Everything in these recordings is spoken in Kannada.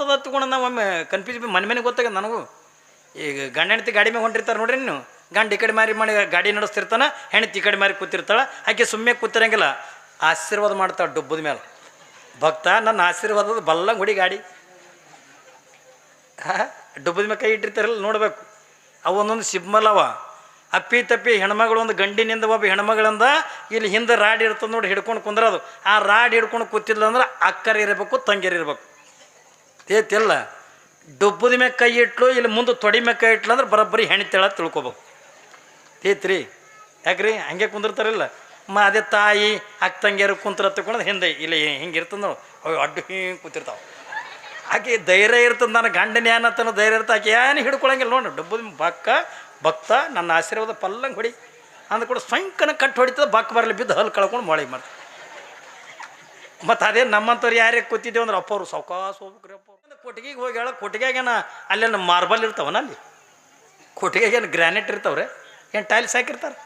ಅಂತದ ತಗೊಂಡು ನಾವು ಒಮ್ಮೆ ಕನ್ಫ್ಯೂಸ್ ಮನೆ ಮನೆ ಗೊತ್ತಾಗ ನನಗೂ? ಈಗ ಗಂಡ ಹೆಂಡತಿ ಗಾಡಿ ಮೇಲೆ ಹೊಂಟಿರ್ತಾರೆ ನೋಡ್ರಿ ನೀವು ಗಂಡ ಈ ಕಡೆ ಮಾರಿ ಮಾಡಿ ಗಾಡಿ ನಡೆಸ್ತಿರ್ತಾನೆ ಹೆಣ್ತಿ ಈ ಕಡೆ ಮಾರಿ ಕೂತಿರ್ತಾಳೆ, ಆಕೆ ಸುಮ್ಮನೆ ಕೂತಿರಂಗಿಲ್ಲ. ಆಶೀರ್ವಾದ ಮಾಡ್ತಾಳೆ ಡುಬ್ಬದ ಮೇಲೆ ಭಕ್ತ, ನನ್ನ ಆಶೀರ್ವಾದದ ಬಲ್ಲ ಗುಡಿ. ಗಾಡಿ ಡುಬ್ಬದ ಮೇಲೆ ಕೈ ಇಟ್ಟಿರ್ತಾರಲ್ಲ, ನೋಡಬೇಕು. ಅವು ಒಂದೊಂದು ಸಿಬ್ಮಲ್ ಅವ. ಅಪ್ಪಿ ತಪ್ಪಿ ಹೆಣ್ಮಗಳು ಒಂದು ಗಂಡಿನಿಂದ ಒಬ್ಬ ಹೆಣ್ಮಗಳಿಂದ ಇಲ್ಲಿ ಹಿಂದೆ ರಾಡ್ ಇರ್ತದೆ ನೋಡಿ ಹಿಡ್ಕೊಂಡು ಕುಂದ್ರದು. ಆ ರಾಡ್ ಹಿಡ್ಕೊಂಡು ಕೂತಿಲ್ಲ ಅಂದ್ರೆ ಅಕ್ಕರ್ ಇರಬೇಕು ತಂಗಿರಿರ್ಬೇಕು ತೇತಿಲ್ಲ. ಡುಬ್ಬದ ಮೇಲೆ ಕೈ ಇಟ್ಲು, ಇಲ್ಲಿ ಮುಂದೆ ತೊಡಿ ಮ್ಯಾಗ ಕೈ ಇಟ್ಲು ಅಂದ್ರೆ ಬರೋಬ್ಬರಿ ಹೆಣ್ತಿಳ ತಿಳ್ಕೊಬೇಕು. ತೇತ್ರಿ, ಯಾಕ್ರಿ? ಹಂಗೆ ಕುಂದಿರ್ತಾರಿಲ್ಲ. ಮ ಅದೇ ತಾಯಿ, ಅಕ್ಕ ತಂಗಿಯರು ಕುಂತ್ರ ತಗೊಂಡು ಹಿಂದೆ, ಇಲ್ಲಿ ಹಿಂಗೆ ಇರ್ತದೆ ಅವು ಅಡ್ಡು ಹಿಂಗೆ ಕೂತಿರ್ತಾವೆ. ಆಕೆ ಧೈರ್ಯ ಇರ್ತದೆ ನನ್ನ ಗಂಡನ ಏನತ್ತನೋ ಧೈರ್ಯ ಇರ್ತದೆ, ಆಕೆ ಏನು ಹಿಡ್ಕೊಳಂಗಿಲ್ಲ ನೋಡಿ, ಡಬ್ಬದ ಬಕ್ಕ, ಭಕ್ತ, ನನ್ನ ಆಶೀರ್ವಾದ ಪಲ್ಲಂಗೆ ಹೊಡಿ. ಅಂದ ಕೂಡ ಸ್ವಯಂಕನ ಕಟ್ಟು ಹೊಡಿತದೆ, ಬಕ್ಕ ಬರಲಿ ಬಿದ್ದು ಹಲ್ಲು ಕಳ್ಕೊಂಡು ಮೊಳೆ ಮಾಡ್ತಾರೆ ಮತ್ತು ಅದೇ ನಮ್ಮಂಥವ್ರು ಯಾರ್ಯಾರು ಕೂತಿದ್ದೇವೆ ಅಂದ್ರೆ ಅಪ್ಪವ್ರು ಸಾವ್ಕಾಸ ಹೋಗ್ಬೇಕ್ರಿ ಅಪ್ಪ. ಕೊಟ್ಟಿಗೆಗೆ ಹೋಗಿ ಹೇಳ ಕೊಟ್ಟಿಗೆಗೇನ ಅಲ್ಲೇನು ಮಾರ್ಬಲ್ ಇರ್ತಾವನ ಅಲ್ಲಿ? ಕೊಟ್ಟಿಗೆಗೇನು ಗ್ರಾನೈಟ್ ಇರ್ತಾವ್ರೆ? ಏನು ಟೈಲ್ಸ್ ಹಾಕಿರ್ತಾರೆ?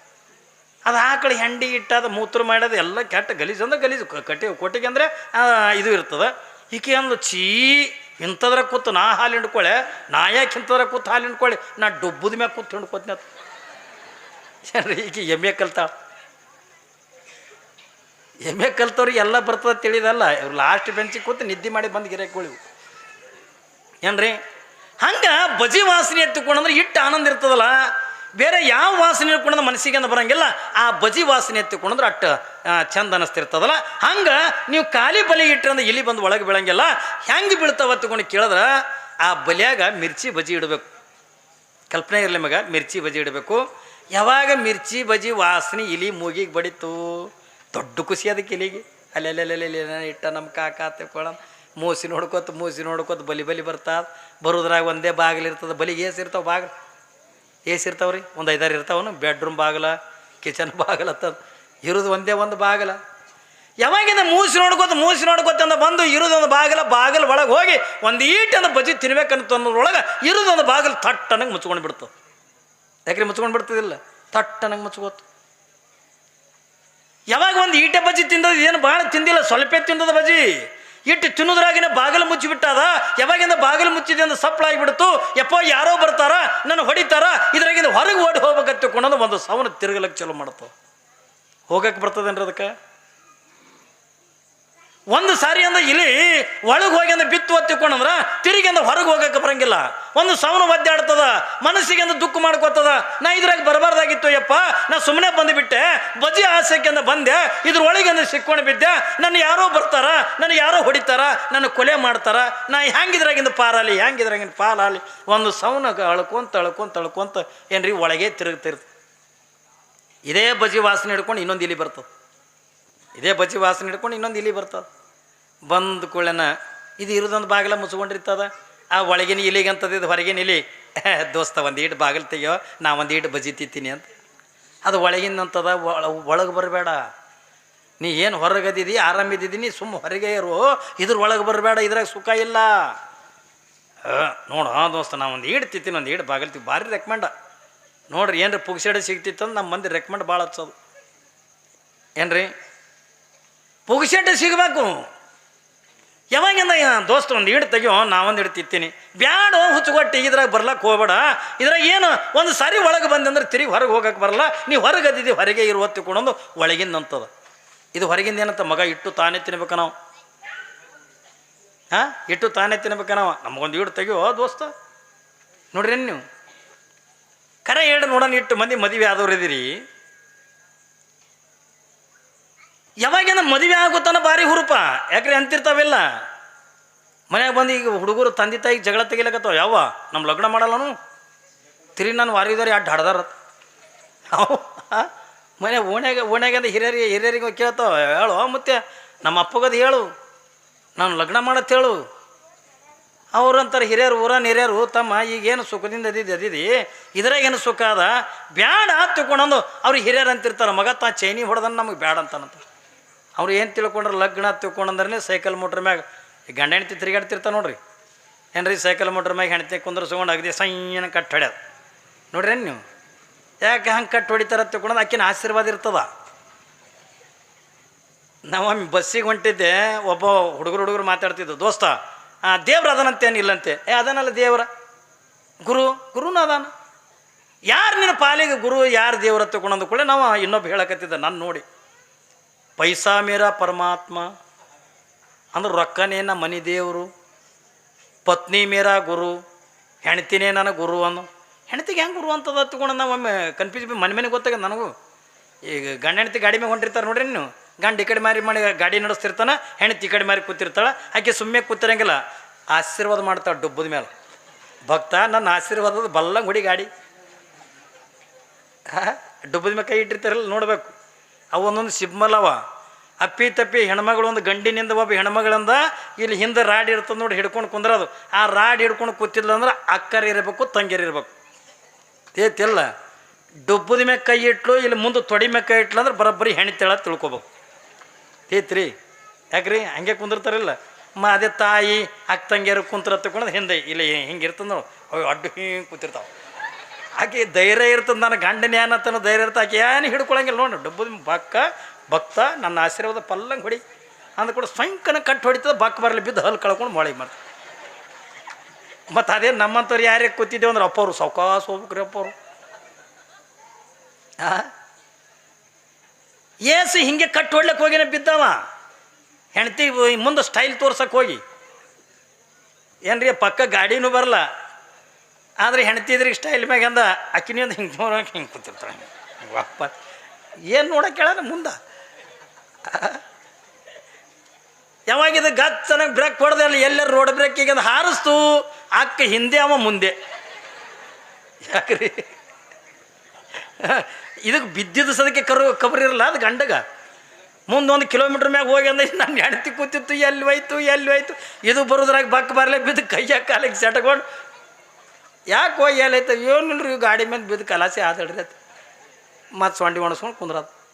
ಅದು ಆಕಳಿ ಹೆಂಡಿ ಇಟ್ಟದ ಮೂತ್ರ ಮಾಡೋದು ಎಲ್ಲ ಕೆಟ್ಟ ಗಲೀಜು ಅಂದ್ರೆ ಗಲೀಜು. ಕಟ್ಟಿ ಕೊಟ್ಟಿಗೆ ಅಂದರೆ ಇದು ಇರ್ತದೆ. ಈಕೆ ಅಂದು ಚೀ ಇಂಥದ್ರ ಕೂತು ನಾ ಹಾಲು ಹಿಂಡ್ಕೊಳ್ಳೆ ನಾ ಯಾಕೆ ಇಂಥದ್ರ ಕೂತು ಹಾಲು ಹಿಂಡ್ಕೊಳ್ಳಿ ನಾ ಡುಬ್ಬದ ಮ್ಯಾಗ ಕೂತು ಹಿಂಡ್ಕೊತೀನಿ ಏನ್ರಿ ಈಕೆ ಎಮ್ಮೆ ಕಲ್ತಾಳ ಎಮ್ಮೆ ಕಲ್ತವ್ರಿಗೆ ಎಲ್ಲ ಬರ್ತದೆ ತಿಳಿದಲ್ಲ. ಇವ್ರು ಲಾಸ್ಟ್ ಬೆಂಚಿಗೆ ಕೂತು ನಿದ್ದೆ ಮಾಡಿ ಬಂದು ಗಿರಾಕಿಗಳಿವು ಏನ್ರಿ? ಹಂಗೆ ಬಜಿ ವಾಸನೆ ಎತ್ತಿಕೊಂಡಂದ್ರೆ ಇಟ್ಟು ಆನಂದ ಇರ್ತದಲ್ಲ? ಬೇರೆ ಯಾವ ವಾಸನೆ ಇಟ್ಕೊಂಡ್ರೆ ಮನಸ್ಸಿಗೆ ಅಂತ ಬರಂಗಿಲ್ಲ. ಆ ಬಜಿ ವಾಸನೆ ಎತ್ತಿಕೊಂಡ್ರೆ ಅಟ್ಟು ಚಂದ ಅನಿಸ್ತಿರ್ತದಲ್ಲ? ಹಂಗೆ ನೀವು ಖಾಲಿ ಬಲಿ ಇಟ್ಟರೆ ಇಲಿ ಬಂದು ಒಳಗೆ ಬೀಳಂಗಿಲ್ಲ. ಹೆಂಗೆ ಬೀಳ್ತಾವ ತಗೊಂಡು ಕೇಳಿದ್ರೆ, ಆ ಬಲಿಯಾಗ ಮಿರ್ಚಿ ಬಜಿ ಇಡಬೇಕು. ಕಲ್ಪನೆ ಇರಲಿ ಮಗ, ಮಿರ್ಚಿ ಬಜಿ ಇಡಬೇಕು. ಯಾವಾಗ ಮಿರ್ಚಿ ಬಜಿ ವಾಸನೆ ಇಲಿ ಮೂಗಿಗೆ ಬಡಿತು? ದೊಡ್ಡ ಖುಷಿ ಅದಕ್ಕೆ ಇಲಿಗೆ. ಅಲ್ಲೆಲ್ಲೆಲ್ಲೆಲ್ಲಿ ಇಟ್ಟ ನಮ್ಮ ಕಾಕ ತಿಳ್ಕೊಳ ಮೂಸಿ ನೋಡ್ಕೊತ ಮೂಸಿ ನೋಡ್ಕೊತ, ಬಲಿ ಬಲಿ ಬರ್ತದ. ಬರೋದ್ರಾಗ ಒಂದೇ ಬಾಗಿಲು ಇರ್ತದೆ ಬಲಿಗೆ ಏಸು ಇರ್ತಾವೆ ಬಾಗಿಲು. ಏಸ್ ಇರ್ತಾವ್ರಿ? ಒಂದು ಐದಾರು ಇರ್ತಾವನು ಬೆಡ್ರೂಮ್ ಬಾಗಿಲ, ಕಿಚನ್ ಬಾಗಿಲ ಅತ್ತದ ಇರೋದು ಒಂದೇ ಒಂದು ಬಾಗಿಲ. ಯಾವಾಗಿಂದ ಮೂಸಿ ನೋಡ್ಕೊತ ಮೂಸಿ ನೋಡ್ಕೊತ ಅಂದ ಬಂದು ಇರೋದೊಂದು ಬಾಗಿಲ, ಬಾಗಿಲು ಒಳಗೆ ಹೋಗಿ ಒಂದು ಈಟನ್ನು ಬಜಿ ತಿನ್ಬೇಕಂತ ಅನ್ನೋದ್ರೊಳಗೆ ಒಂದು ಬಾಗಿಲು ತಟ್ಟನಂಗೆ ಮುಚ್ಕೊಂಡು ಬಿಡ್ತು. ಯಾಕ್ರಿ ಮುಚ್ಕೊಂಡು ಬಿಡ್ತದಿಲ್ಲ? ತಟ್ಟನಂಗೆ ಮುಚ್ಕೋತು. ಯಾವಾಗ ಒಂದು ಈಟೆ ಬಜ್ಜಿ ತಿಂದದ? ಏನು ಭಾಳ ತಿಂದಿಲ್ಲ, ಸ್ವಲ್ಪೇ ತಿಂದದ ಬಜ್ಜಿ. ಇಟ್ಟು ತಿನ್ನೋದ್ರಾಗಿನ ಬಾಗಿಲು ಮುಚ್ಚಿಬಿಟ್ಟದ? ಯಾವಾಗಿಂದ ಬಾಗಿಲು ಮುಚ್ಚಿದೆ ಅಂತ ಸಪ್ಪಳಾಗಿಬಿಡ್ತು ಯಪ್ಪ ಯಾರೋ ಬರ್ತಾರ? ನನ್ನ ಹೊಡಿತಾರ? ಇದ್ರಾಗಿಂದ ಹೊರಗೆ ಓಡಿ ಹೋಗ್ಬೇಕಂತ ಕೊಂಡಂದು ಒಂದು ಸವನ ತಿರುಗಲಕ್ಕೆ ಚಲೋ ಮಾಡ್ತಾವ ಹೋಗಕ್ಕೆ ಬರ್ತದೇನ್ರಿ ಅದಕ್ಕೆ? ಒಂದು ಸಾರಿ ಅಂದ ಇಲಿ ಒಳಗೆ ಹೋಗಿ ಅಂದ್ರೆ ಬಿತ್ತು ಒತ್ತಿಕೊಂಡಂದ್ರ ತಿರುಗಿ ಅಂದ ಹೊರಗೆ ಹೋಗಕ್ಕೆ ಬರಂಗಿಲ್ಲ. ಒಂದು ಸವನ ಒದ್ದಾಡ್ತದ, ಮನಸ್ಸಿಗೆ ಅಂದ ದುಃಖ ಮಾಡ್ಕೋತದ. ನಾ ಇದ್ರಾಗ ಬರಬಾರ್ದಾಗಿತ್ತು ಯಪ್ಪ, ನಾ ಸುಮ್ಮನೆ ಬಂದುಬಿಟ್ಟೆ. ಬಜಿ ಆಸೆಗೆ ಅಂದ ಬಂದೆ ಇದ್ರ ಒಳಗೆ ಅಂದ ಸಿಕ್ಕೊಂಡು ಬಿದ್ದೆ. ನನ್ನ ಯಾರೋ ಬರ್ತಾರ ನನಗೆ ಯಾರೋ ಹೊಡಿತಾರ, ನನ್ನ ಕೊಲೆ ಮಾಡ್ತಾರ. ನಾ ಹೆಂಗಿದ್ರಾಗಿಂದ ಪಾರಾಲಿ ಹೆಂಗಿದ್ರಾಗಿಂದ ಪಾಲಾಲಿ. ಒಂದು ಸೌನ ಅಳ್ಕೊಂತ ಅಳ್ಕೊಂತ ಅಳ್ಕೊಂತ ಏನ್ರಿ ಒಳಗೆ ತಿರುಗ್ತಿರ್ತ. ಇದೇ ಬಜಿ ವಾಸನೆ ಹಿಡ್ಕೊಂಡು ಇನ್ನೊಂದು ಇಲಿ ಬರ್ತದೆ. ಇದೇ ಬಜ್ಜಿ ವಾಸನೆ ಹಿಡ್ಕೊಂಡು ಇನ್ನೊಂದು ಇಲಿ ಬರ್ತದೆ. ಬಂದ ಕೂಡಲೇನ ಇದು ಇರೋದೊಂದು ಬಾಗಿಲ ಮುಚ್ಕೊಂಡಿರ್ತದ ಆ ಒಳಗಿನ ಇಲಿಗೆ ಅಂತದ ಇದು ಹೊರಗಿನ ಇಲಿ. ದೋಸ್ತ, ಒಂದು ಈಟು ಬಾಗಿಲು ತೆಗಿಯೋ, ನಾ ಒಂದು ಈಟು ಬಜ್ಜಿ ತಿಂತೀನಿ ಅಂತ. ಅದು ಒಳಗಿನಂತದ ಒಳಗೆ ಬರಬೇಡ. ನೀ ಏನು ಹೊರಗದಿದಿ ಆರಾಮಿದ್ದೀನಿ ಸುಮ್ಮ ಹೊರಗೆ ಇರು. ಇದ್ರ ಒಳಗೆ ಬರಬೇಡ, ಇದ್ರಾಗ ಸುಖ ಇಲ್ಲ. ನೋಡು ದೋಸ್ತ, ನಾ ಒಂದು ಈಡು ತಿಂತೀನಿ, ಒಂದು ಈಡು ಬಾಗಿಲು ತಿ ಭಾರಿ ರೆಕಮೆಂಡ ನೋಡ್ರಿ, ಏನ್ರಿ ಪುಗ್ಸೆಡೆ ಸಿಗ್ತಿತ್ತು ನಮ್ಮ ಮಂದಿ ರೆಕಮೆಂಡ್ ಭಾಳ ಹಚ್ಚೋದು. ಏನ್ರಿ? ಪುಗ್ಸೆಡ್ಡೆ ಸಿಗಬೇಕು. ಯಾವಾಗಿಂದ ದೋಸ್ತ ಒಂದು ಹಿಡ್ ತೆಗಿಯೋ ನಾವೊಂದು ಒಂದು ಹಿಡ್ ತಿತ್ತೀನಿ. ಬ್ಯಾಡ ಹುಚ್ಚುಗೊಟ್ಟು, ಇದ್ರಾಗ ಬರ್ಲಕ್ಕೆ ಹೋಗ್ಬೇಡ. ಇದ್ರಾಗ ಏನು ಒಂದು ಸಾರಿ ಒಳಗೆ ಬಂದಂದ್ರೆ ತಿರುಗಿ ಹೊರಗೆ ಹೋಗಕ್ಕೆ ಬರಲ್ಲ. ನೀವು ಹೊರಗೆ ಅದಿದ್ದಿ ಹೊರಗೆ ಇರುವತ್ತಿ ಕೊಡೋದು ಒಳಗಿಂದ ಅಂತದ. ಇದು ಹೊರಗಿಂದ ಏನಂತ ಮಗ ಇಟ್ಟು ತಾನೇ ತಿನ್ಬೇಕು ನಾವು? ಹಾಂ? ಇಟ್ಟು ತಾನೇ ತಿನ್ಬೇಕು ನಾವು? ನಮಗೊಂದು ಹಿಡ್ ತೆಗಿಯೋ ದೋಸ್ತ. ನೋಡ್ರಿ ನೀವು? ಕರೆ ಹೇಳಿ ನೋಡೋಣ ಇಟ್ಟು ಮಂದಿ ಮದುವೆ ಆದವ್ರು ಇದೀರಿ ಯಾವಾಗಿಂದ ಮದುವೆ ಆಗುತ್ತಾನ ಭಾರಿ ಹುರುಪ. ಯಾಕ್ರಿ ಅಂತಿರ್ತಾವೆಲ್ಲ? ಮನೆಯಾಗ ಬಂದು ಈಗ ಹುಡುಗರು ತಂದೆ ತಾಯಿಗೆ ಜಗಳ ತೆಗಿಲಕತ್ತಾವ. ಯಾವ ನಮ್ಮ ಲಗ್ನ ಮಾಡಲ್ಲನು? ತಿರಿ ನಾನು ವಾರಿದಾರೆ ಅಡ್ಡ ಹಡ್ದಾರ. ಅವು ಓಣೆಗೆ ಓಣ್ಯಾಗ, ಓಣ್ಯಾಗಂದ ಹಿರಿಯರಿಗೆ ಹಿರಿಯರಿಗೆ ಕೇಳ್ತಾವ. ಹೇಳು ಮತ್ತೆ ನಮ್ಮ ಅಪ್ಪಗದು ಹೇಳು. ನಾನು ಲಗ್ನ ಮಾಡತ್ ಹೇಳು. ಅವ್ರು ಅಂತಾರೆ ಹಿರಿಯರು ಊರನ್ ಹಿರಿಯರು, ತಮ್ಮ ಈಗೇನು ಸುಖದಿಂದ ಅದಿದ್ದು ಅದಿದಿ ಇದ್ರಾಗೇನು ಸುಖ ಅದ? ಬ್ಯಾಡ ತಿಳ್ಕೊಂಡಂದು ಅವ್ರಿಗೆ ಹಿರಿಯರು ಅಂತಿರ್ತಾರೆ. ಮಗ ತಾ ಚೈನಿ ಹೊಡೆದನ್ ನಮಗೆ ಬ್ಯಾಡ ಅಂತಾನಂತ. ಅವ್ರು ಏನು ತಿಳ್ಕೊಂಡ್ರೆ? ಲಗ್ನ ತಿಳ್ಕೊಂಡಂದ್ರೆ ಸೈಕಲ್ ಮೋಟ್ರ್ ಮ್ಯಾಗ ಗಂಡ ಹೆಣ್ತಿ ತಿರುಗಾಡ್ತಿರ್ತ ನೋಡ್ರಿ. ಏನ್ರಿ ಸೈಕಲ್ ಮೋಟ್ರ್ ಮ್ಯಾಗ ಹೆಣ್ತಿ ಕುಂದ್ರಸ್ಕೊಂಡು ಅಗದಿ ಸೈನ್ ಕಟ್ ಹೊಡ್ಯೋದು. ನೋಡ್ರಿ ನೀವು? ಯಾಕೆ ಹಂಗೆ ಕಟ್ ಹೊಡಿತಾರ ತಿಳ್ಕೊಂಡ್ರೆ ಆಕಿನ ಆಶೀರ್ವಾದ ಇರ್ತದ? ನಾವೊಮ್ಮೆ ಬಸ್ಸಿಗೆ ಹೊಂಟಿದ್ದೆ, ಒಬ್ಬ ಹುಡುಗರು ಹುಡುಗರು ಮಾತಾಡ್ತಿದ್ದು ದೋಸ್ತ ದೇವ್ರ ಅದಾನಂತೇನು ಇಲ್ಲಂತೆ ಏ, ಅದನಲ್ಲ ದೇವ್ರ. ಗುರು, ಗುರುನ ಅದಾನ. ಯಾರು ನಿನ್ನ ಪಾಲಿಗೆ ಗುರು, ಯಾರು ದೇವ್ರ? ತಗೊಂಡು ಕೂಡ ನಾವು ಇನ್ನೊಬ್ಬ ಹೇಳಕತ್ತಿದ್ದ, ನಾನು ನೋಡಿ. ಪೈಸಾ ಮೇರ ಪರಮಾತ್ಮ. ಅಂದ್ರೆ ರೊಕ್ಕನೇ ನಮ್ಮ ಮನೆ ದೇವರು. ಪತ್ನಿ ಮೇರ ಗುರು. ಹೆಣ್ತಿನೇ ನನ್ನ ಗುರು ಅನ್ನು ಹೆಣ್ತಿಗೆ ಹೆಂಗೆ ಗುರು ಅಂತದ ತಗೊಂಡು ನಾವು ಒಮ್ಮೆ ಕನ್ಫ್ಯೂಸ್ ಮನೆ ಮನೆಗೆ ಗೊತ್ತಾಗ ನನಗೂ? ಈಗ ಗಂಡ ಹೆಣ್ತಿ ಗಾಡಿ ಮೇಲೆ ಹೊಂಟಿರ್ತಾರೆ ನೋಡ್ರಿ ನೀವು ಗಂಡ ಈ ಕಡೆ ಮಾರಿ ಮಾಡಿ ಗಾಡಿ ನಡೆಸ್ತಿರ್ತಾನ ಹೆಣ್ತಿ ಈ ಕಡೆ ಮಾರಿ ಕೂತಿರ್ತಾಳೆ, ಆಕೆ ಸುಮ್ಮನೆ ಕೂತಿರಂಗಿಲ್ಲ. ಆಶೀರ್ವಾದ ಮಾಡ್ತಾಳೆ ಡುಬ್ಬದ ಮೇಲೆ ಭಕ್ತ, ನನ್ನ ಆಶೀರ್ವಾದದ ಬಲ್ಲಂಗ್ ಹೊಡಿ ಗಾಡಿ. ಡುಬ್ಬದ ಮೇಲೆ ಕೈ ಇಟ್ಟಿರ್ತಾರಲ್ಲ, ನೋಡಬೇಕು. ಅವು ಒಂದೊಂದು ಸಿಬ್ಮಲವ ಅಪ್ಪಿ ತಪ್ಪಿ ಹೆಣ್ಮಗಳು ಒಂದು ಗಂಡಿನಿಂದ ಒಬ್ಬ ಹೆಣ್ಮಗಳಿಂದ ಇಲ್ಲಿ ಹಿಂದೆ ರಾಡ್ ಇರ್ತದೆ ನೋಡಿ ಹಿಡ್ಕೊಂಡು ಕುಂದ್ರದು. ಆ ರಾಡ್ ಹಿಡ್ಕೊಂಡು ಕೂತಿಲ್ಲ ಅಂದ್ರೆ ಅಕ್ಕರ್ ಇರಬೇಕು, ತಂಗಿಯರ್ ಇರಬೇಕು. ತೇತಿಲ್ಲ. ಡುಬ್ಬದ ಮ್ಯಾಗ ಕೈ ಇಟ್ಲು, ಇಲ್ಲಿ ಮುಂದೆ ತೊಡಿ ಮ್ಯಾಗ ಕೈ ಇಟ್ಲು ಅಂದ್ರೆ ಬರೋಬ್ಬರಿ ಹೆಣ್ತಿಳ ತಿಳ್ಕೊಬೇಕು. ತೇತ್ರಿ. ಯಾಕ್ರಿ? ಹಂಗೆ ಕುಂದಿರ್ತಾರಿಲ್ಲ. ಮ ಅದೇ ತಾಯಿ, ಅಕ್ಕ ತಂಗಿಯರು ಕುಂತ್ರ ತಕೊಂಡ ಹಿಂದೆ ಇಲ್ಲಿ ಹಿಂಗೆ ಇರ್ತದೆ ನೋಡಿ. ಅಡ್ಡು ಹಿಂಗೆ ಕೂತಿರ್ತಾವೆ. ಆಕೆ ಧೈರ್ಯ ಇರ್ತದೆ ನನ್ನ ಗಂಡನ ಏನತ್ತನ ಧೈರ್ಯ ಇರ್ತದೆ ಆಕೆ ಏನು ಹಿಡ್ಕೊಳಂಗಿಲ್ಲ ನೋಡಿ, ಡಬ್ಬದ ಬಕ್ಕ, ಭಕ್ತ, ನನ್ನ ಆಶೀರ್ವಾದ ಪಲ್ಲಂಗ ಹೊಡಿ. ಅಂದ ಕೂಡ ಸ್ವಂಕನ ಕಟ್ಟು ಹೊಡಿತದೆ, ಬಕ್ಕ ಬರಲಿ ಬಿದ್ದು ಹಲ್ಲು ಕಳ್ಕೊಂಡು ಮೊಳೆ ಮಾಡ್ತಾರೆ ಮತ್ತು ಅದೇ ನಮ್ಮಂಥವ್ರು ಯಾರ್ಯಾರು ಕೂತಿದ್ದೇವೆ ಅಂದ್ರೆ ಅಪ್ಪವ್ರು ಸೌಕಾಸ ಹೋಗ್ಬೇಕ್ರಿ ಅಪ್ಪವ್ರು ಆ? ಏಸು ಹಿಂಗೆ ಕಟ್ಟು ಹೊಡ್ಲಿಕ್ಕೆ ಹೋಗಿನ ಬಿದ್ದವ? ಹೆಂಡ್ತಿ ಮುಂದೆ ಸ್ಟೈಲ್ ತೋರ್ಸಕ್ಕೆ ಹೋಗಿ. ಏನ್ರಿ, ಪಕ್ಕ ಗಾಡಿನೂ ಬರಲ್ಲ ಆದರೆ ಹೆಣ್ತಿದ್ರೆ ಸ್ಟೈಲ್ ಇಲ್ಲಿ ಮ್ಯಾಗಂದ ಅಕ್ಕಿನಿ ಒಂದು ಹಿಂಗೆ ನೋಡೋಕೆ ಹಿಂಗೆ ಕೂತಿರ್ತಾಳೆ. ವಾಪ ಏನು ನೋಡಕ್ಕೆ ಹೇಳ ಮುಂದೆ? ಯಾವಾಗಿದು ಚೆನ್ನಾಗಿ ಬ್ರೇಕ್ ಹೊಡೆದೆ ಅಲ್ಲಿ ಎಲ್ಲರೂ ರೋಡ್ ಬ್ರೇಕಿಗೆ ಅದು, ಹಾರಿಸ್ತು, ಅಕ್ಕ ಹಿಂದೆ, ಅವ ಮುಂದೆ. ಯಾಕ್ರಿ? ಇದಕ್ಕೆ ಬಿದ್ದಿದ್ದು ಸದಕ್ಕೆ ಕರು, ಕಬರ್ ಇರಲ್ಲ ಅದು ಗಂಡಗ? ಮುಂದೊಂದು ಕಿಲೋಮೀಟ್ರ್ ಮ್ಯಾಗ ಹೋಗಿ ಅಂದ್ರೆ ನಾನು ಹೆಣತಿ ಕೂತಿತ್ತು, ಎಲ್ಲಿ ಹೋಯ್ತು ಎಲ್ಲಿ ಹೋಯ್ತು? ಇದು ಬರೋದ್ರಾಗ ಬಕ್ ಬರಲೇ ಬಿದ್ದು ಕೈಯ ಕಾಲಿಗೆ ಸೆಟ್ಕೊಂಡು ಯಾಕೆ ಹೋಗಿ ಎಲ್ಲೈತೆ ಏನಿಲ್ರಿ ರೀ ಗಾಡಿ ಮೇಲೆ ಬಿದ್ದು ಕಲಾಸಿ ಅದು. ಮತ್ತು ಸೊಂಡಿ ಒಣಸ್ಕೊಂಡು ಕುಂದ್ರದು.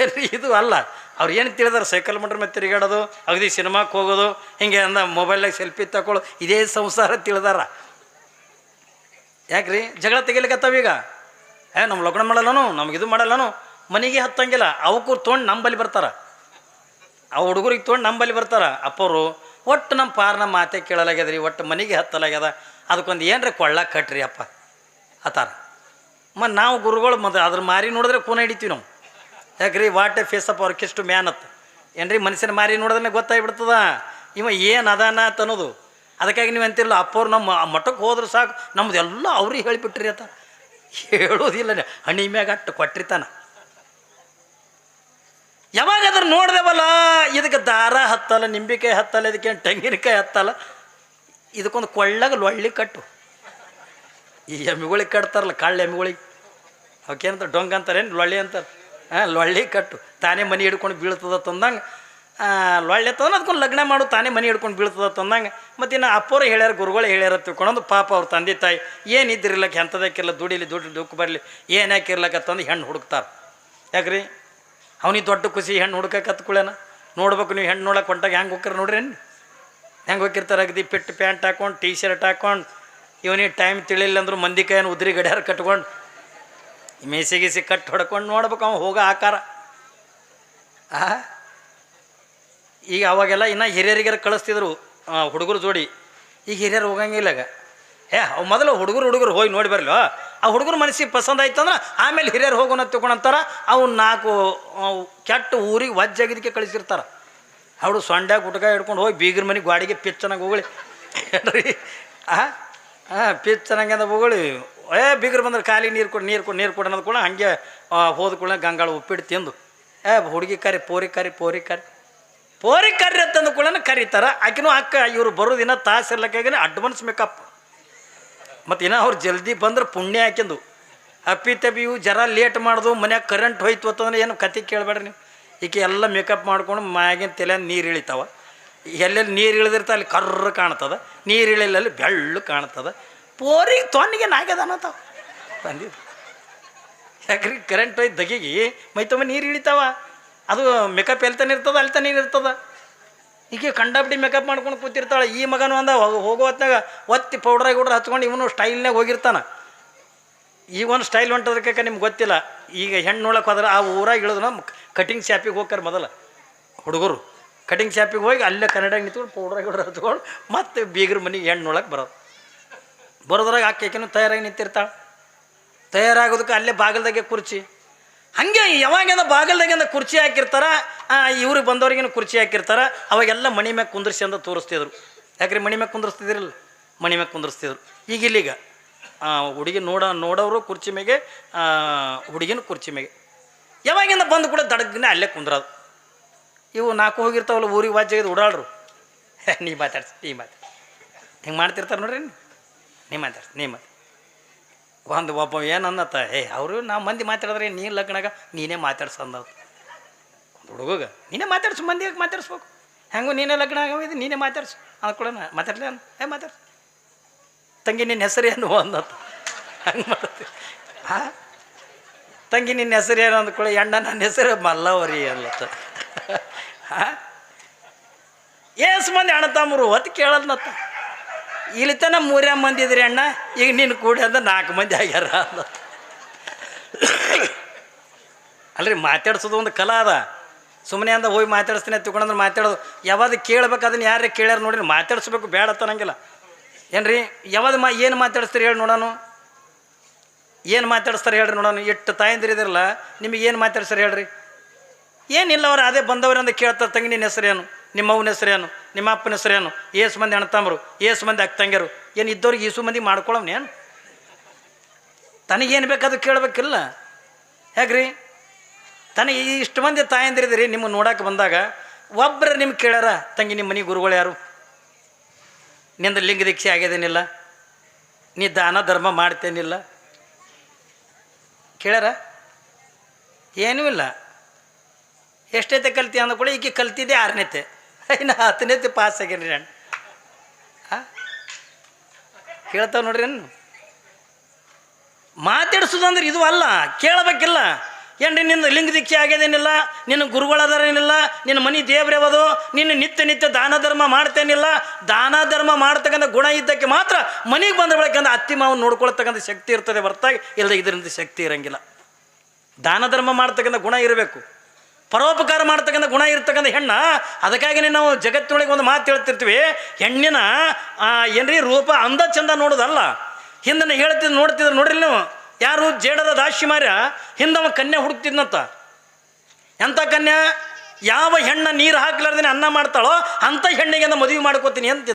ಏನ್ರಿ ಇದು ಅಲ್ಲ. ಅವ್ರು ಏನು ತಿಳಿದಾರೆ? ಸೈಕಲ್ ಮಟ್ರ ಮೇಲೆ ತಿರುಗಾಡೋದು, ಅಗದಿ ಸಿನಿಮಾಕ್ಕೆ ಹೋಗೋದು, ಹಿಂಗೆ ಅಂದ ಮೊಬೈಲ್ನಾಗ ಸೆಲ್ಫಿ ತಗೊಳ್ಳೋ ಇದೇ ಸಂಸಾರ ತಿಳಿದಾರ. ಯಾಕ್ರಿ? ಜಗಳ ತೆಗಿಲಿಕತ್ತಾವೀಗ ಏ ನಮ್ಮ ಲಗ್ನ ಮಾಡಲ್ಲನು, ನಮ್ಗೆ ಇದು ಮಾಡಲ್ಲನು. ಮನೆಗೆ ಹತ್ತಂಗಿಲ್ಲ. ಅವಕ್ಕೂ ತೊಗೊಂಡು ನಂಬಲ್ಲಿ ಬರ್ತಾರ. ಆ ಹುಡುಗರಿಗೆ ತೊಗೊಂಡು ನಂಬಲ್ಲಿ ಬರ್ತಾರ. ಅಪ್ಪವರು, ಒಟ್ಟು ನಮ್ಮ ಪಾರ್ನ ಮಾತೆ ಕೇಳಲಾಗ್ಯದ್ರಿ, ಒಟ್ಟು ಮನೆಗೆ ಹತ್ತಲಾಗ್ಯದ. ಅದಕ್ಕೊಂದು ಏನರ ಕೊಳ್ಳ ಕಟ್ರಿ ಅಪ್ಪ ಆತಾರ ಮತ್ತು ನಾವು ಗುರುಗಳು ಮತ್ತು ಅದ್ರ ಮಾರಿ ನೋಡಿದ್ರೆ ಕೂನ ಹಿಡಿತೀವಿ ನಾವು. ಯಾಕ್ರಿ what a face up orchestra man ಅತ್ತ ಏನ್ರಿ ಮನುಷ್ಯನ ಮಾರಿ ನೋಡಿದ್ರೆ ಗೊತ್ತಾಗ್ಬಿಡ್ತದ? ಇವ ಏನು ಅದಾನ ಅಂತ ಅನ್ನೋದು. ಅದಕ್ಕಾಗಿ ನೀವು ಅಂತಿರಲ್ಲ, ಅಪ್ಪವ್ರು ನಮ್ಮ ಮಠಕ್ಕೆ ಹೋದ್ರೆ ಸಾಕು. ನಮ್ದು ಎಲ್ಲ ಅವ್ರಿಗೆ ಹೇಳಿಬಿಟ್ರಿ ಅಂತ ಹೇಳೋದಿಲ್ಲ ಹಣಿ ಮ್ಯಾಗ ಅಟ್ಟು ಕೊಟ್ಟಿರ್ತಾನ ಯಾವಾಗ ಅದ್ರ ನೋಡ್ದೇವಲ್ಲ, ಇದಕ್ಕೆ ದಾರ ಹತ್ತಲ್ಲ, ನಿಂಬಿಕಾಯಿ ಹತ್ತಲ್ಲ, ಇದಕ್ಕೆ ತೆಂಗಿನಕಾಯಿ ಹತ್ತಲ್ಲ. ಇದಕ್ಕೊಂದು ಕೊಳ್ಳಾಗ ಲೊಳ್ಳಿ ಕಟ್ಟು. ಈ ಎಮ್ಮಿಗಳಿಗೆ ಕಟ್ತಾರಲ್ಲ, ಕಳ್ಳ ಎಮ್ಮಿಗಳಿಗೆ ಅವಕ್ಕೇನಂತ, ಡೊಂಗ್ ಅಂತಾರೇನು ಲೊಳ್ಳಿ ಅಂತಾರೆ. ಹಾಂ, ಲೊಳ್ಳಿ ಕಟ್ಟು. ತಾನೇ ಮನೆ ಹಿಡ್ಕೊಂಡು ಬೀಳ್ತದ ತಂದಂಗೆ. ಲೊಳ್ಳೆ ತಂದ್ರೆ ಅದಕ್ಕೊಂದು ಲಗ್ನ ಮಾಡು, ತಾನೇ ಮನೆ ಹಿಡ್ಕೊಂಡು ಬೀಳ್ತದ ತಂದಂಗೆ. ಮತ್ತು ಇನ್ನು ಅಪ್ಪೋರು ಹೇಳ್ಯಾರ, ಗುರುಗಳು ಹೇಳ್ಯಾರ ತಿಳ್ಕೊಂಡು ಪಾಪ ಅವ್ರ ತಂದೆ ತಾಯಿ. ಏನು ಇದ್ದಿರ್ಲಕ್ಕ ಎಂಥದಕ್ಕಿಲ್ಲ ದುಡಿಲಿ ದುಡ್ಡು ದುಃಖ ಬರಲಿ. ಏನು ಹಾಕಿರ್ಲಕ್ಕ ತಂದು ಹೆಣ್ಣು ಹುಡುಕ್ತಾರೆ. ಯಾಕ್ರಿ? ಅವನಿಗೆ ದೊಡ್ಡ ಖುಷಿ, ಹೆಣ್ಣು ಹುಡ್ಕಕ್ಕೆ ಹತ್ಕೊಳ್ಳೇನ ನೋಡ್ಬೇಕು ನೀವು ಹೆಣ್ಣು ನೋಡಕ್ಕೆ ಹೊಂಟಾಗ ಹೆಂಗೆ ಹೋಗ್ರಿ ನೋಡ್ರಿ ಹೆಂಗೆ ಹೋಗಿರ್ತಾರೆ? ಅಗದಿ ಪಿಟ್ ಪ್ಯಾಂಟ್ ಹಾಕೊಂಡು ಟೀ ಶರ್ಟ್ ಹಾಕೊಂಡು, ಇವನಿಗೆ ಟೈಮ್ ತಿಳಿಲ್ಲ ಅಂದ್ರೆ ಮಂದಿ ಕೈಯನ್ನು ಉದ್ರಿ ಗಡಿಯಾರ ಕಟ್ಕೊಂಡು ಮೇಸಿ ಗೀಸಿ ಕಟ್ಟು ಹೊಡ್ಕೊಂಡು ನೋಡ್ಬೇಕು ಅವ ಹೋಗೋ ಆಕಾರ. ಈಗ ಅವಾಗೆಲ್ಲ ಇನ್ನು ಹಿರಿಯರಿಗಾರ ಕಳಿಸ್ತಿದ್ರು ಹುಡುಗರು ಜೋಡಿ. ಈಗ ಹಿರಿಯರು ಹೋಗಂಗಿಲ್ಲ ಈಗ. ಏ ಅವ್ ಮೊದಲು ಹುಡುಗರು ಹುಡುಗರು ಹೋಗಿ ನೋಡಿ ಬರಲೋ? ಆ ಹುಡುಗರು ಮನಸ್ಸಿಗೆ ಪಸಂದ್ ಆಯ್ತು ಅಂದ್ರೆ ಆಮೇಲೆ ಹಿರಿಯರು ಹೋಗೋಣ ತಿಳ್ಕೊಂಡಂತಾರ ಅವ್ನು ನಾಲ್ಕು ಕೆಟ್ಟ ಊರಿಗೆ ವಜ್ಜಾಗಿದ್ದಕ್ಕೆ ಕಳಿಸಿರ್ತಾರೆ. ಅವಳು ಸೊಂಡ್ಯಾಗ ಗುಟ್ಕ ಹಿಡ್ಕೊಂಡು ಹೋಗಿ ಬೀಗರ ಮನೆಗೆ ಗಾಡಿಗೆ ಪಿಚ್ಚನಾಗ ಹೋಗಳಿ ಆ ಹಾಂ ಪಿಚ್ಚನಾಗ ಅಂದ ಹೋಗಳಿ ಏ, ಬೀಗರು ಬಂದ್ರೆ ಖಾಲಿ ನೀರು ಕೊಡು ನೀರು ಕೊಡು ನೀರು ಕೊಡು ಅನ್ನೋದು ಕೂಡ ಹಂಗೆ ಹೋದ ಕೂಡ ಗಂಗಾಳ ಉಪ್ಪಿಟ್ಟು ತಿಂದು. ಏ, ಹುಡುಗಿ ಕರಿ, ಪೋರಿ ಕರಿ ಪೋರಿ ಕರಿ. ಪೋರಿ ಕರಿ ಅಂತಂದು ಕೂಡ ಕರೀತಾರ. ಆಕಿನೂ ಅಕ್ಕ, ಇವರು ಬರೋದಿನ ತಾಸು ಇರ್ಲಕ್ಕಾಗಿನ ಅಡ್ವಾನ್ಸ್ ಮೇಕಪ್. ಮತ್ತು ಇನ್ನ ಅವ್ರು ಜಲ್ದಿ ಬಂದ್ರೆ ಪುಣ್ಯ ಹಾಕಿಂದು ಅಪ್ಪಿ ತಪ್ಪಿ ಇವು ಜರ ಲೇಟ್ ಮಾಡ್ದು, ಮನ್ಯಾಗ ಕರೆಂಟ್ ಹೋಯ್ತು ಅಂತಂದ್ರೆ ಏನು ಕತೆ ಕೇಳಬೇಡ್ರಿ ನೀವು. ಈಕೆ ಎಲ್ಲ ಮೇಕಪ್ ಮಾಡ್ಕೊಂಡು ಮ್ಯಾಗಿನ ತಲೆ ನೀರು ಇಳಿತಾವ. ಎಲ್ಲೆಲ್ಲಿ ನೀರು ಇಳಿದಿರ್ತ ಅಲ್ಲಿ ಕರ್ರ ಕಾಣ್ತದ. ನೀರು ಇಳಿಲ್ಲ ಅಲ್ಲಿ ಬೆಳ್ಳು ಕಾಣ್ತದ. ಪೋರಿಗೆ ತೊನ್ನಿಗೆ ನಾಗ್ಯದ ಅನ್ನತಾವ ಬಂದಿದ್ದು ಯಾಕ್ರಿ ಕರೆಂಟ್ ಹೋಯ್ ದಗಿಗೆ ಮೈ ತುಂಬ ನೀರು ಇಳಿತಾವ. ಅದು ಮೇಕಪ್ ಎಲ್ತಾನೆ ಇರ್ತದ ಅಲ್ಲಿ ತಾನೇ ಇರ್ತದ? ಈಕೆ ಕಂಡಾಪಟ್ಟಿ ಮೇಕಪ್ ಮಾಡ್ಕೊಂಡು ಕೂತಿರ್ತಾಳೆ. ಈ ಮಗನು ಅಂದ, ಹೋಗೋ ಹೊತ್ನಾಗ ಒತ್ತಿ ಪೌಡ್ರಾಗಿ ಹುಡ್ರ ಹಚ್ಕೊಂಡು ಇವನು ಸ್ಟೈಲ್ನಾಗ ಹೋಗಿರ್ತಾನ. ಈಗ ಒಂದು ಸ್ಟೈಲ್ ಹೊಂಟದಕ್ಕೆ ನಿಮ್ಗೆ ಗೊತ್ತಿಲ್ಲ? ಈಗ ಹೆಣ್ಣು ನೋಡೋಕೆ ಹೋದ್ರೆ ಆ ಊರಾಗ ಇಳಿದ್ರೆ ಕಟಿಂಗ್ ಶಾಪಿಗೆ ಹೋಗ್ತಾರೆ ಮೊದಲು. ಹುಡುಗರು. ಕಟಿಂಗ್ ಶಾಪಿಗೆ ಹೋಗಿ ಅಲ್ಲೇ ಕನ್ನಡ ನಿಂತ್ಕೊಂಡು ಪೌಡ್ರಾಗ ಗಿಡ್ರ ಹತ್ಕೊಂಡು ಮತ್ತೆ ಬೀಗ್ರ ಮನೆಗೆ ಹೆಣ್ಣೊಳಗೆ ಬರೋದು. ಬರೋದ್ರಾಗ ಆಕೆಕಿನೂ ತಯಾರಾಗಿ ನಿಂತಿರ್ತಾಳೆ. ತಯಾರಾಗೋದಕ್ಕೆ ಅಲ್ಲೇ ಬಾಗಿಲ್ದಾಗೆ ಕುರ್ಚಿ. ಹಾಗೆ ಯಾವಾಗಿಂದ ಬಾಗಿಲ್ದಾಗಿಂದ ಕುರ್ಚಿ ಹಾಕಿರ್ತಾರ ಇವ್ರಿಗೆ ಬಂದವ್ರಿಗೇನು ಕುರ್ಚಿ ಹಾಕಿರ್ತಾರ, ಅವಾಗೆಲ್ಲ ಮಣಿ ಮ್ಯಾಗ ಕುಂದ್ರಿಸಿ ಅಂತ ತೋರಿಸ್ತಿದ್ರು. ಯಾಕ್ರಿ ಮಣಿ ಮ್ಯಾಗ ಕುಂದ್ರಿಸ್ತಿದ್ರಲ್ಲ? ಮಣಿ ಮ್ಯಾಗ ಕುಂದ್ರಿಸ್ತಿದ್ರು. ಈಗ ಇಲ್ಲಿಗ ಹುಡುಗಿ ನೋಡ, ನೋಡೋರು ಕುರ್ಚಿ ಮೇಗೆ ಹುಡುಗಿನ ಕುರ್ಚಿ ಮೇಗೆ ಯಾವಾಗಿಂದ ಬಂದು ಕೂಡ ದಡಗ್ನೆ ಅಲ್ಲೇ ಕುಂದ್ರದು. ಇವು ನಾಲ್ಕು ಹೋಗಿರ್ತಾವಲ್ಲ, ಊರಿಗೆ ವಾಜ್ಯ ಓಡಾಡ್ರು. ನೀ ಮಾತಾಡ್ಸಿ, ನೀ ಮಾತಾಡಿ ಹಿಂಗೆ ಮಾಡ್ತಿರ್ತಾರೆ ನೋಡ್ರಿ ನೀ ಮಾತಾಡ್ಸಿ, ನೀ ಮಾತು ಒಂದು ಒಬ್ಬ ಏನು ಅನ್ನತ್ತ ಏ ಅವರು ನಾವು ಮಂದಿ ಮಾತಾಡಿದ್ರೆ ನೀ ಲಗ್ನಾಗ, ನೀನೇ ಮಾತಾಡ್ಸು ಅಂದ ಒಂದು ಹುಡುಗಗ, ನೀನೇ ಮಾತಾಡ್ಸು ಮಂದಿಗೆ ಮಾತಾಡ್ಸ್ಬೇಕು. ಹೆಂಗೂ ನೀನೇ ಲಗ್ನ ಆಗಿದೆ ನೀನೇ ಮಾತಾಡ್ಸು. ಅಂದ್ಕೊಳ ಮಾತಾಡ್ಲಿ ಅನ್ ಏ ಮಾತಾಡ್ಸು. ತಂಗಿ ನಿನ್ನ ಹೆಸರು ಏನು ಅಂದತ್ತ ಹಂಗೆ ಮಾಡ್ತೀವಿ ಹಾಂ? ತಂಗಿ ನಿನ್ನ ಹೆಸರು ಏನು ಅಂದ್ಕೊಳ್ಳಿ, ಅಣ್ಣ, ನನ್ನ ಹೆಸರು ಮಲ್ಲವರಿ ಅಲ್ಲತ್ತ ಹಾಂ? ಏಸ್ ಮಂದಿ ಅಣ್ಣ ತಮ್ಮರು ಹೊತ್ತು ಇಲ್ಲಿ ತನ ಮೂರೇ ಮಂದಿ ಇದ್ರಿ ಅಣ್ಣ, ಈಗ ನೀನು ಕೂಡಿ ಅಂದ್ರೆ ನಾಲ್ಕು ಮಂದಿ ಆಗ್ಯಾರ ಅಂದ ಅಲ್ರಿ, ಮಾತಾಡ್ಸೋದು ಒಂದು ಕಲಾ ಅದ. ಸುಮ್ಮನೆ ಅಂದ ಹೋಗಿ ಮಾತಾಡಿಸ್ತೀನಿ ತಿಳ್ಕೊಂಡ್ರೆ ಮಾತಾಡೋದು. ಯಾವಾಗ ಕೇಳ್ಬೇಕು, ಅದನ್ನ ಯಾರೇ ಕೇಳ್ಯಾರ ನೋಡಿರಿ, ಮಾತಾಡಿಸ್ಬೇಕು ಬೇಡ ಅನ್ನಂಗಿಲ್ಲ. ಏನ್ರಿ ಯಾವಾಗ ಮಾ, ಏನು ಮಾತಾಡಿಸ್ತೀರಿ ಹೇಳಿ ನೋಡೋಣ ಏನು ಮಾತಾಡಿಸ್ತಾರೆ ಹೇಳ್ರಿ ನೋಡೋಣ ಎಷ್ಟು ತಾಯಂದಿರಿದಿರಲ್ಲ ನಿಮಗೆ ಏನು ಮಾತಾಡ್ಸ್ತಾರೆ ಹೇಳ್ರಿ? ಏನಿಲ್ಲ ಅವ್ರು ಅದೇ ಬಂದವ್ರು ಅಂತ ಕೇಳ್ತಾರೆ ತಂಗಿ ನಿನ್ನ ಹೆಸರೇನು, ನಿಮ್ಮ ಅವನ ಹೆಸರೇನು, ನಿಮ್ಮ ಅಪ್ಪನ ಹೆಸರೇನು, ಏಸು ಮಂದಿ ಅಣ್ಣತಮ್ಮರು, ಏಸು ಮಂದಿ ಅಕ್ಕಂಗ್ಯರು ಏನು ಇದ್ದವ್ರಿಗೆ ಈಸು ಮಂದಿ ಮಾಡ್ಕೊಳವ್ನೇನು ತನಗೇನು ಬೇಕಾದು ಕೇಳಬೇಕಿಲ್ಲ. ಹೇಗ್ರಿ ತನಗೆ ಇಷ್ಟು ಮಂದಿ ತಾಯಂದಿರಿದಿರಿ ನಿಮ್ಮ ನೋಡಕ್ಕೆ ಬಂದಾಗ ಒಬ್ಬರು ನಿಮ್ಗೆ ಕೇಳ್ಯಾರ, ತಂಗಿ ನಿಮ್ಮ ಮನೆ ಗುರುಗಳು ಯಾರು? ನಿಂದ ಲಿಂಗ ದೀಕ್ಷೆ ಆಗ್ಯದೇನಿಲ್ಲ, ನೀ ದಾನ ಧರ್ಮ ಮಾಡ್ತೇನಿಲ್ಲ. ಕೇಳ್ಯಾರ? ಏನೂ ಇಲ್ಲ. ಎಷ್ಟೈತೆ ಕಲ್ತಿ ಅಂದ ಕೂಡ ಈಕೆ ಕಲ್ತಿದ್ದೆ ಆರನೇತೆ. ಇನ್ನು ಹತ್ತನೇತೆ ಪಾಸ್ ಆಗ್ಯಾನ್ರಿ ನಾನು ಹಾಂ ಕೇಳ್ತಾವ ನೋಡ್ರಿ ಏನು ಮಾತಾಡ್ಸೋದಂದ್ರೆ ಇದು ಅಲ್ಲ, ಕೇಳಬೇಕಿಲ್ಲ. ಏನ್ರಿ ನಿನ್ನ ಲಿಂಗ ದೀಕ್ಷೆ ಆಗ್ಯದೇನಿಲ್ಲ? ನಿನ್ನ ಗುರುಗಳದಾರೇನಿಲ್ಲ ನಿನ್ನ ಮನೆ ದೇವ್ರವದು ನಿನ್ನ ನಿತ್ಯ ನಿತ್ಯ ದಾನ ಧರ್ಮ ಮಾಡ್ತೇನಿಲ್ಲ? ದಾನ ಧರ್ಮ ಮಾಡ್ತಕ್ಕಂಥ ಗುಣ ಇದ್ದಕ್ಕೆ ಮಾತ್ರ ಮನೆಗೆ ಬಂದ ಬೆಳಕಂದ ಅತ್ತಿ ಮಾವನ್ ನೋಡ್ಕೊಳ್ತಕ್ಕಂಥ ಶಕ್ತಿ ಇರ್ತದೆ ಹೊರತಾಗಿ. ಇಲ್ಲದ ಇದರಿಂದ ಶಕ್ತಿ ಇರಂಗಿಲ್ಲ. ದಾನ ಧರ್ಮ ಮಾಡ್ತಕ್ಕಂಥ ಗುಣ ಇರಬೇಕು. ಪರೋಪಕಾರ ಮಾಡ್ತಕ್ಕಂಥ ಗುಣ ಇರ್ತಕ್ಕಂಥ ಹೆಣ್ಣ ಅದಕ್ಕಾಗಿನೇ ನಾವು ಜಗತ್ತಿನೊಳಗೆ ಒಂದು ಮಾತು ಹೇಳ್ತಿರ್ತೀವಿ. ಹೆಣ್ಣಿನ ಏನ್ರಿ ರೂಪ ಅಂದ ಚಂದ ನೋಡೋದಲ್ಲ. ಹಿಂದನ ಹೇಳ್ತಿದ್ ನೋಡ್ತಿದ್ರು ನೋಡ್ರಿ ನೀವು? ಯಾರು ಜೇಡದ ದಾಶಿಮಾರ್ಯ ಹಿಂದವ ಕನ್ಯಾ ಹುಡುಕ್ತಿದ್ನಂತ. ಎಂಥ ಕನ್ಯಾ? ಯಾವ ಹೆಣ್ಣ ನೀರು ಹಾಕ್ಲಾರ್ದೇನೆ ಅನ್ನ ಮಾಡ್ತಾಳೋ ಅಂಥ ಹೆಣ್ಣಿಗೆ ಮದುವೆ ಮಾಡ್ಕೋತೀನಿ ಅಂತ